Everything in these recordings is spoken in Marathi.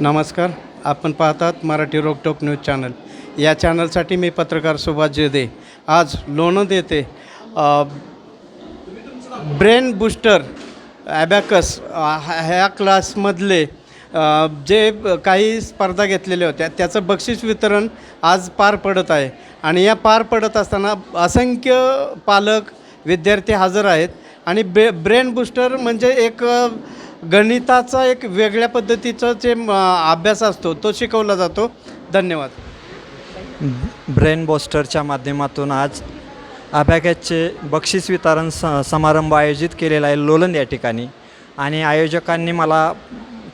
नमस्कार आपण पाहतात मराठी रोकटोक न्यूज चॅनल या चॅनलसाठी मी पत्रकार सुभाष जेदे. आज लोणंद येथे ब्रेन बूस्टर ॲबॅकस ह्या ह्या क्लासमधले जे काही स्पर्धा घेतलेल्या होत्या त्याचं बक्षीस वितरण आज पार पडत आहे. आणि या पार पडत असताना असंख्य पालक विद्यार्थी हजर आहेत. आणि बे ब्रेन बूस्टर म्हणजे एक गणिताचा एक वेगळ्या पद्धतीचा जे अभ्यास असतो तो शिकवला जातो. धन्यवाद. ब्रेन बॉस्टरच्या माध्यमातून आज अभ्यागॅसचे बक्षीस वितरण स समारंभ आयोजित केलेला आहे लोलंद या ठिकाणी. आणि आयोजकांनी मला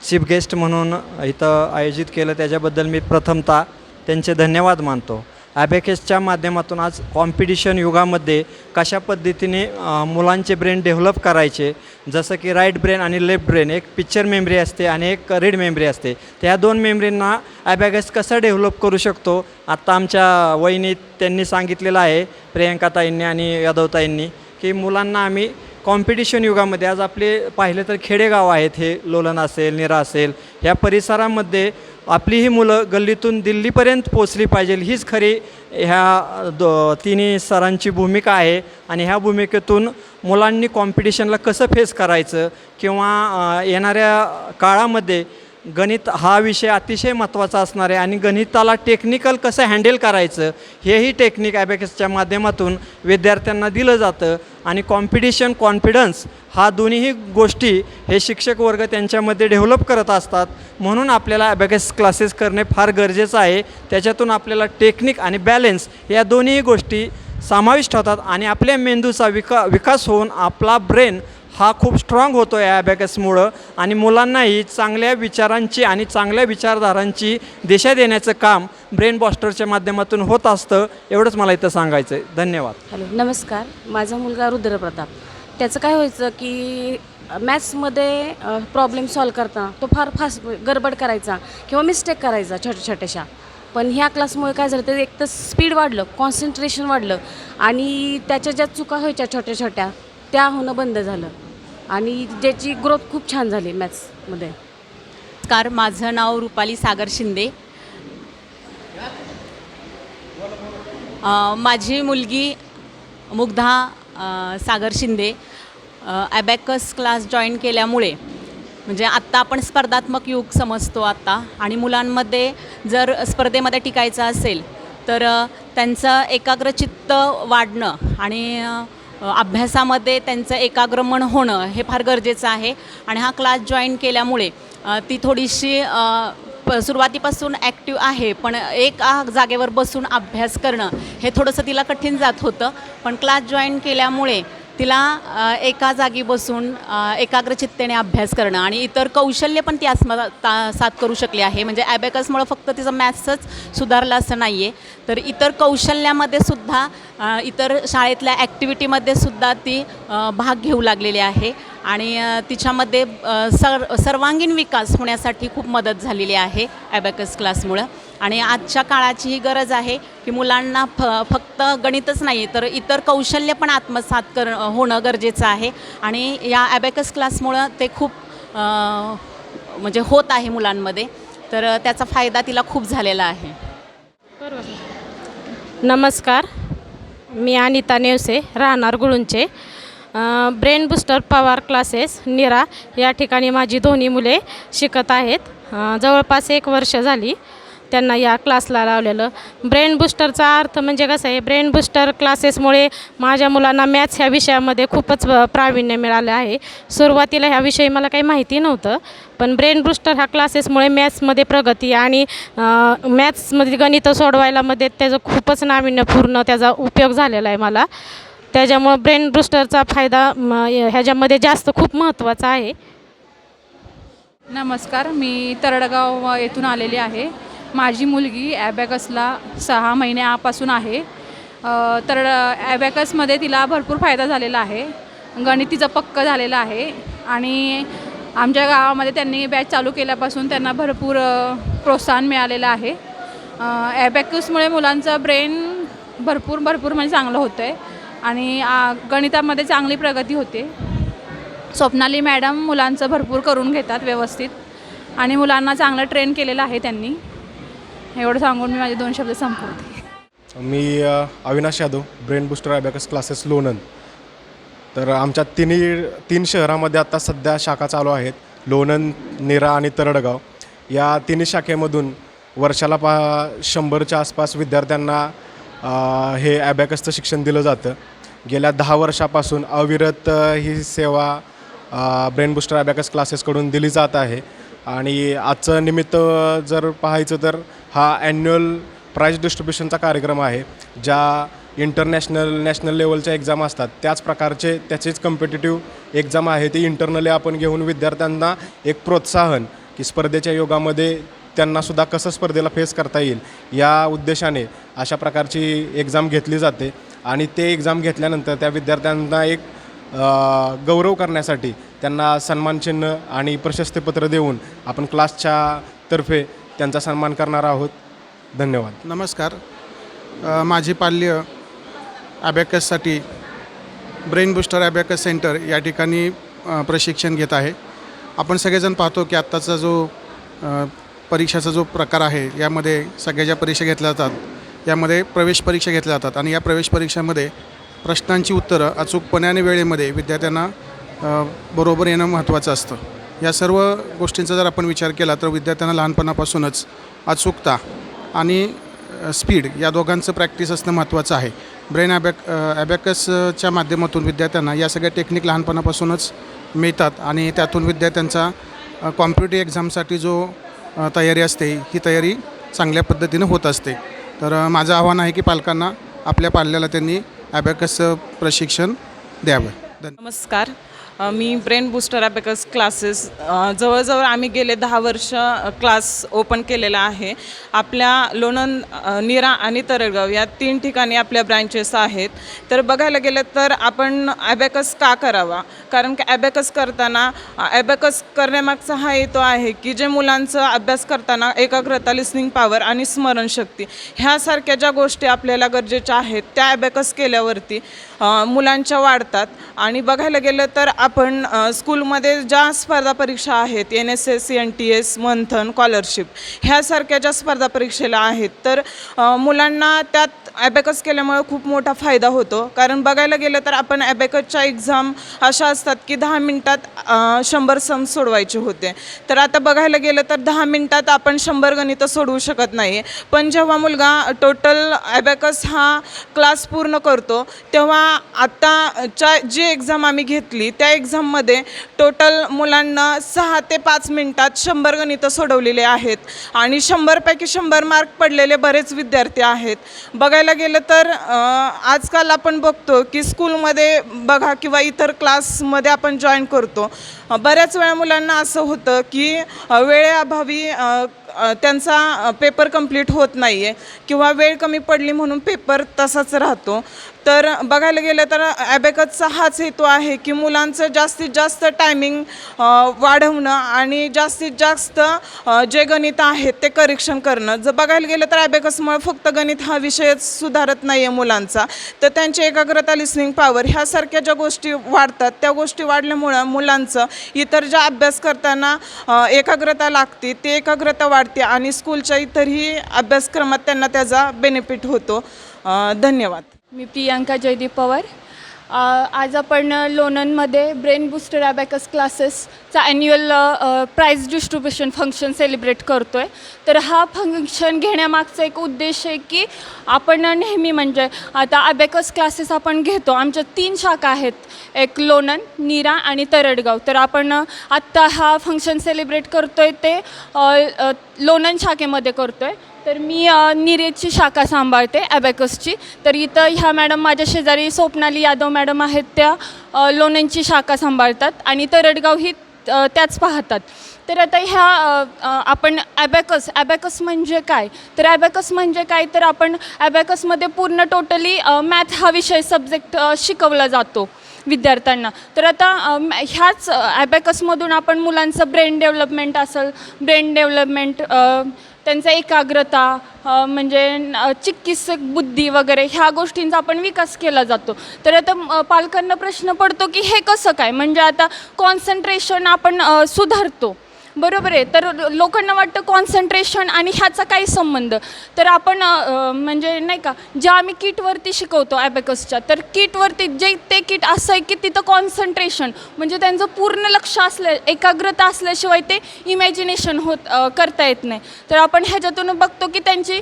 चीफ गेस्ट म्हणून इथं आयोजित केलं त्याच्याबद्दल मी प्रथमतः त्यांचे धन्यवाद मानतो. ॲबॅकेसच्या माध्यमातून आज कॉम्पिटिशन युगामध्ये कशा पद्धतीने मुलांचे ब्रेन डेव्हलप करायचे जसं की राईट ब्रेन आणि लेफ्ट ब्रेन एक पिक्चर मेमरी असते आणि एक रीड मेमरी असते. त्या दोन मेमरींना ॲबॅगस कसं डेव्हलप करू शकतो? आत्ता आमच्या वहिनीत त्यांनी सांगितलेलं आहे प्रियंकाताईंनी आणि यादवताईंनी की मुलांना आम्ही कॉम्पिटिशन युगामध्ये आज आपले पाहिले तर खेडेगाव आहेत हे लोलन असेल निरा असेल ह्या परिसरामध्ये आपली ही मुलं गल्लीतून दिल्लीपर्यंत पोचली पाहिजे हीच खरी ह्या दो तिन्ही सरांची भूमिका आहे. आणि ह्या भूमिकेतून मुलांनी कॉम्पिटिशनला कसं फेस करायचं किंवा येणाऱ्या काळामध्ये गणित हा विषय अतिशय महत्त्वाचा असणार आहे आणि गणिताला टेक्निकल कसं हँडल करायचं हेही टेक्निक ॲबॅकसच्या माध्यमातून विद्यार्थ्यांना दिलं जातं. आणि कॉम्पिटिशन कॉन्फिडन्स हा दोन्हीही गोष्टी हे शिक्षक वर्ग त्यांच्यामध्ये डेव्हलप करत असतात. म्हणून आपल्याला ॲबॅकस क्लासेस करणे फार गरजेचं आहे. त्याच्यातून आपल्याला टेक्निक आणि बॅलेन्स या दोन्ही गोष्टी समाविष्ट होतात आणि आपल्या मेंदूचा विका विकास होऊन आपला ब्रेन हा खूप स्ट्रॉंग होतो या ॲबॅकसमुळं आणि मुलांनाही चांगल्या विचारांची आणि चांगल्या विचारधारांची दिशा देण्याचं काम ब्रेन बॉस्टरच्या माध्यमातून होत असतं एवढंच मला इथं सांगायचं आहे धन्यवाद. हॅलो नमस्कार. माझा मुलगा रुद्रप्रताप. त्याचं काय व्हायचं की मॅथ्समध्ये प्रॉब्लेम सॉल्व करताना तो फार फास्ट गडबड करायचा किंवा मिस्टेक करायचा छोट्या छोट्याशा. पण ह्या क्लासमुळे काय झालं तर एक तर स्पीड वाढलं कॉन्सन्ट्रेशन वाढलं आणि त्याच्या ज्या चुका व्हायच्या छोट्या छोट्या त्या होणं बंद झालं. आणि ज्याची ग्रोथ खूप छान झाली मॅथ्समध्ये कार माझं नाव रुपाली सागर शिंदे. अ, माझी मुलगी मुग्धा अ, Sagar Shinde abacus class join केल्यामुळे म्हणजे आत्ता आपण स्पर्धात्मक युग समजतो आत्ता आणि मुलांमध्ये जर स्पर्धेमध्ये टिकायचं असेल तर अ, त्यांचं एकाग्रचित्त वाढणं आणि अ, अभ्यासामध्ये त्यांचं एकाग्रमण होणं हे फार गरजेचं आहे. आणि हा क्लास जॉईन केल्यामुळे ती थोडीशी प सुरुवातीपासून ॲक्टिव्ह आहे पण एक जागेवर बसून अभ्यास करणं हे थोडंसं तिला कठीण जात होतं. पण क्लास जॉईन केल्यामुळे तिला एका जागी बसून एकाग्रचित्तेने अभ्यास करणं आणि इतर कौशल्य पण ती आसमा ता साथ करू शकली आहे. म्हणजे ॲबॅकसमुळं फक्त तिचं मॅथ्सच सुधारलं असं नाही आहे तर इतर कौशल्यामध्ये सुद्धा इतर शाळेतल्या ॲक्टिव्हिटीमध्ये सुद्धा ती भाग घेऊ लागलेली आहे. आणि तिच्यामध्ये सर सर्वांगीण विकास होण्यासाठी खूप मदत झालेली आहे ॲबॅकस क्लासमुळं. आणि आजच्या काळाची ही गरज आहे की मुलांना फ फक्त गणितच नाही तर इतर कौशल्य पण आत्मसात कर होणं गरजेचं आहे. आणि या ॲबॅकस क्लासमुळं ते खूप म्हणजे होत आहे मुलांमध्ये. तर त्याचा फायदा तिला खूप झालेला आहे. नमस्कार. मी अनिता नेवसे राहणार Gulunche. Brain booster Pawar classes Nira या ठिकाणी माझी दोन्ही मुले शिकत आहेत. जवळपास एक वर्ष झाली. त्यांना या क्लासला लावलेलं. ब्रेन बुस्टरचा अर्थ म्हणजे कसं आहे? ब्रेन बुस्टर क्लासेसमुळे माझ्या मुलांना मॅथ्स ह्या विषयामध्ये खूपच प्रावीण्य मिळालं आहे. सुरुवातीला ह्या विषयी मला काही माहिती नव्हतं पण ब्रेन बुस्टर ह्या क्लासेसमुळे मॅथ्समध्ये प्रगती आणि मॅथ्समध्ये गणितं सोडवायला मध्ये त्याचं खूपच नाविन्यपूर्ण त्याचा उपयोग झालेला आहे मला. त्याच्यामुळं ब्रेन बुस्टरचा फायदा म, ह्याच्यामध्ये जास्त खूप महत्त्वाचा आहे. नमस्कार मी तरडगाव येथून आलेली आहे. माझी मुलगी ॲबॅकसला सहा महिन्यापासून आहे. तर ॲबॅकसमध्ये तिला भरपूर फायदा झालेला आहे. गणित तिचं पक्कं झालेलं आहे. आणि आमच्या गावामध्ये त्यांनी बॅच चालू केल्यापासून त्यांना भरपूर प्रोत्साहन मिळालेलं आहे. ॲबॅकसमुळे मुलांचं ब्रेन भरपूर भरपूर म्हणजे चांगलं होतं आहे आणि आ, गणितामध्ये चांगली प्रगती होते. स्वप्नाली मॅडम मुलांचं भरपूर करून घेतात व्यवस्थित. आणि मुलांना चांगलं ट्रेन केलेलं आहे त्यांनी. एवढं सांगून मी माझे दोन शब्द संपवते. मी Avinash Yadav brain booster abacus classes Lonand. तर आमच्या तिन्ही तीन शहरामध्ये आता सध्या शाखा चालू आहेत लोणंद नेरा आणि तरडगाव. या तिन्ही शाखेमधून वर्षाला पा शंभरच्या आसपास विद्यार्थ्यांना हे ॲबॅकसचं शिक्षण दिलं जातं. गेल्या दहा वर्षापासून अविरत ही सेवा ब्रेन बुस्टर ॲबॅकस क्लासेसकडून दिली जात आहे. आणि आजचं निमित्त जर पाहायचं तर हा ॲन्युअल प्राईज डिस्ट्रीब्युशनचा कार्यक्रम आहे ज्या इंटरनॅशनल नॅशनल लेवलच्या एक्झाम असतात. त्याच प्रकारचे त्याचेच कम्पिटेटिव्ह एक्झाम आहे. ती इंटरनली आपण घेऊन विद्यार्थ्यांना एक प्रोत्साहन की स्पर्धेच्या योगामध्ये त्यांनासुद्धा कसं स्पर्धेला फेस करता येईल या उद्देशाने अशा प्रकारची एक्झाम घेतली जाते. आणि ते एक्झाम घेतल्यानंतर त्या विद्यार्थ्यांना एक गौरव करण्यासाठी त्यांना सन्मानचिन्ह आणि प्रशस्तीपत्र देऊन आपण क्लासच्या तर्फे त्यांचा सन्मान करणार आहोत. धन्यवाद. नमस्कार. माझी पाल्य ॲबॅकससाठी ब्रेन बुस्टर ॲबॅकस सेंटर या ठिकाणी प्रशिक्षण घेत आहे. आपण सगळेजण पाहतो की आत्ताचा जो परीक्षाचा जो प्रकार आहे यामध्ये सगळ्या ज्या परीक्षा घेतल्या जातात यामध्ये प्रवेश परीक्षा घेतल्या जातात आणि या प्रवेश परीक्षामध्ये प्रश्नांची उत्तरं अचूकपणे आणि वेळेमध्ये विद्यार्थ्यांना बरोबर येणं महत्त्वाचं असतं. या सर्व गोष्टींचा जर आपण विचार केला तर विद्यार्थ्यांना लहानपणापासूनच अचूकता आणि स्पीड या दोघांचं प्रॅक्टिस असणं महत्त्वाचं आहे. ब्रेन ॲबॅक ॲबॅकसच्या माध्यमातून विद्यार्थ्यांना या सगळ्या टेक्निक लहानपणापासूनच मिळतात आणि त्यातून विद्यार्थ्यांचा कॉम्पिटेटिव्ह एक्झामसाठी जो तयारी असते ही तयारी चांगल्या पद्धतीनं होत असते. तर माझं आव्हान आहे की पालकांना आपल्या पाल्याला त्यांनी ॲबॅकसचं प्रशिक्षण द्यावं. नमस्कार. मी ब्रेन बूस्टर ॲबॅकस क्लासेस जवळजवळ आम्ही गेले दहा वर्ष क्लास ओपन केलेला आहे. आपल्या लोणंद निरा आणि तरळगाव या तीन ठिकाणी आपल्या ब्रँचेस आहेत. तर बघायला गेलं तर आपण ॲबॅकस का करावा? कारण की ॲबॅकस करताना ॲबॅकस करण्यामागचा हा येतो आहे की जे मुलांचं अभ्यास करताना एकाग्रता लिस्निंग पॉवर आणि स्मरणशक्ती ह्यासारख्या ज्या गोष्टी आपल्याला गरजेच्या आहेत त्या ॲबॅकस केल्यावरती मुलांच्या वाढतात. आणि बघायला गेलं तर आपण स्कूलमध्ये ज्या स्पर्धा परीक्षा आहेत N S S N T S Manthan scholarship ह्यासारख्या ज्या स्पर्धा परीक्षेला आहेत तर मुलांना त्यात ॲबॅकस केल्यामुळे खूप मोठा फायदा होतो. कारण बघायला गेलं तर आपण ॲबॅकसच्या एक्झाम अशा असतात की दहा मिनटात शंभर सम सोडवायचे होते. तर आता बघायला गेलं तर दहा मिनटात आपण शंभर गणितं सोडवू शकत नाही. पण जेव्हा मुलगा टोटल ॲबॅकस हा क्लास पूर्ण करतो तेव्हा आत्ताच्या जी एक्झाम आम्ही घेतली त्या एक्झाममध्ये टोटल मुलांना सहा ते पाच मिनटात शंभर गणितं सोडवलेले आहेत. आणि शंभरपैकी शंभर मार्क पडलेले बरेच विद्यार्थी आहेत. बघायला बघायला गेलं तर आजकाल आपण बघतो की स्कूलमध्ये बघा किंवा इतर क्लासमध्ये आपण जॉईन करतो. बऱ्याच वेळा मुलांना असं होतं की वेळेअभावी त्यांचा पेपर कंप्लीट होत नाही आहे किंवा वेळ कमी पडली म्हणून पेपर तसाच राहतो. तर बघायला गेलं तर ॲबॅकसचा हाच हेतू आहे की मुलांचं जास्तीत जास्त टायमिंग वाढवणं आणि जास्तीत जास्त जे गणित आहेत ते करेक्शन करणं. जर बघायला गेलं तर ॲबॅकसमुळे फक्त गणित हा विषयच सुधारत नाही आहे मुलांचा. तर त्यांची एकाग्रता लिसनिंग पॉवर ह्यासारख्या ज्या गोष्टी वाढतात त्या गोष्टी वाढल्यामुळं मुलांचं इतर ज्या अभ्यास करताना एकाग्रता लागते ते एकाग्रता वाढते आणि स्कूलच्या इतरही अभ्यासक्रमात त्यांना त्याचा बेनिफिट होतो. धन्यवाद. मी प्रियांका जयदीप पवार. आज आपण लोणंदमध्ये brain booster abacus क्लासेसचा annual prize distribution function celebrate करतो आहे तर हा फंक्शन घेण्यामागचा एक उद्देश आहे की आपण नेहमी म्हणजे आता ॲबॅकस क्लासेस आपण घेतो. आमच्या तीन शाखा आहेत. एक लोणंद नीरा आणि तरडगाव. तर आपण आत्ता हा फंक्शन सेलिब्रेट करतो आहे ते अ, लोणंद शाखेमध्ये करतो आहे तर मी निरेची शाखा सांभाळते ॲबॅकसची तर इथं ह्या मॅडम माझ्या शेजारी स्वप्नाली यादव मॅडम आहेत त्या लोण्यांची शाखा सांभाळतात आणि तरडगाव ही त्याच पाहतात. तर आता ह्या आपण ॲबॅकस ॲबॅकस म्हणजे काय? तर ॲबॅकस म्हणजे काय? तर आपण ॲबॅकसमध्ये पूर्ण टोटली मॅथ हा विषय सब्जेक्ट शिकवला जातो विद्यार्थ्यांना. तर आता ह्याच ॲबॅकसमधून आपण मुलांचं ब्रेन डेव्हलपमेंट असेल ब्रेन डेव्हलपमेंट त्यांचा एकाग्रता म्हणजे चिकित्सक बुद्धी वगैरे ह्या गोष्टींचा आपण विकास केला जातो. तर आता पालकांना प्रश्न पडतो की हे कसं काय? म्हणजे आता कॉन्सन्ट्रेशन आपण सुधारतो. बरोबर आहे. तर लोकांना वाटतं कॉन्सन्ट्रेशन आणि ह्याचा काही संबंध. तर आपण अ, म्हणजे नाही का ज्या आम्ही किटवरती शिकवतो ॲबॅकसच्या तर किटवरती जे ते किट असं आहे की तिथं कॉन्सन्ट्रेशन म्हणजे त्यांचं पूर्ण लक्ष असल्या एकाग्रता असल्याशिवाय ते इमॅजिनेशन होत अ, करता येत नाही. तर आपण ह्याच्यातून बघतो की त्यांची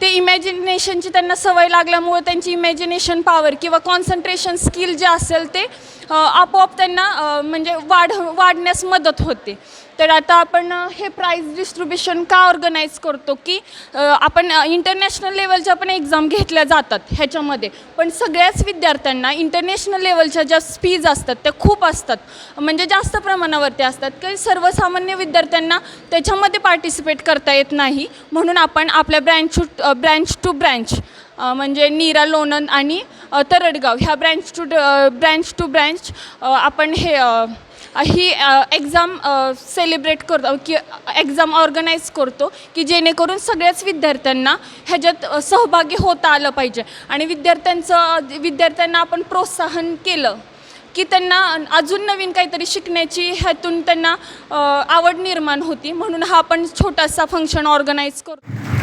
ते इमॅजिनेशनची त्यांना सवय लागल्यामुळे त्यांची इमॅजिनेशन पॉवर किंवा कॉन्सन्ट्रेशन स्किल जे असेल ते अ, आपोआप त्यांना अ, म्हणजे वाढ वाढण्यास मदत होते. तर आता आपण हे प्राईज डिस्ट्रीब्युशन का ऑर्गनाईज करतो की आपण इंटरनॅशनल लेवलच्या पण एक्झाम घेतल्या जातात ह्याच्यामध्ये. पण सगळ्याच विद्यार्थ्यांना इंटरनॅशनल लेवलच्या ज्या फीज असतात त्या खूप असतात. म्हणजे जास्त प्रमाणावरती असतात. की सर्वसामान्य विद्यार्थ्यांना त्याच्यामध्ये पार्टिसिपेट करता येत नाही. म्हणून आपण आपल्या ब्रँच ब्रँच टू ब्रँच म्हणजे नीरा लोणंद आणि तरडगाव ह्या branch to branch to branch आपण हे ही एक्झाम सेलिब्रेट करतो की एक्झाम ऑर्गनाईज करतो की जेणेकरून सगळ्याच विद्यार्थ्यांना ह्याच्यात सहभागी होता आलं पाहिजे. आणि विद्यार्थ्यांचं विद्यार्थ्यांना आपण प्रोत्साहन केलं की त्यांना अजून नवीन काहीतरी शिकण्याची ह्यातून त्यांना आवड निर्माण होती. म्हणून हा आपण छोटासा फंक्शन ऑर्गनाईज करतो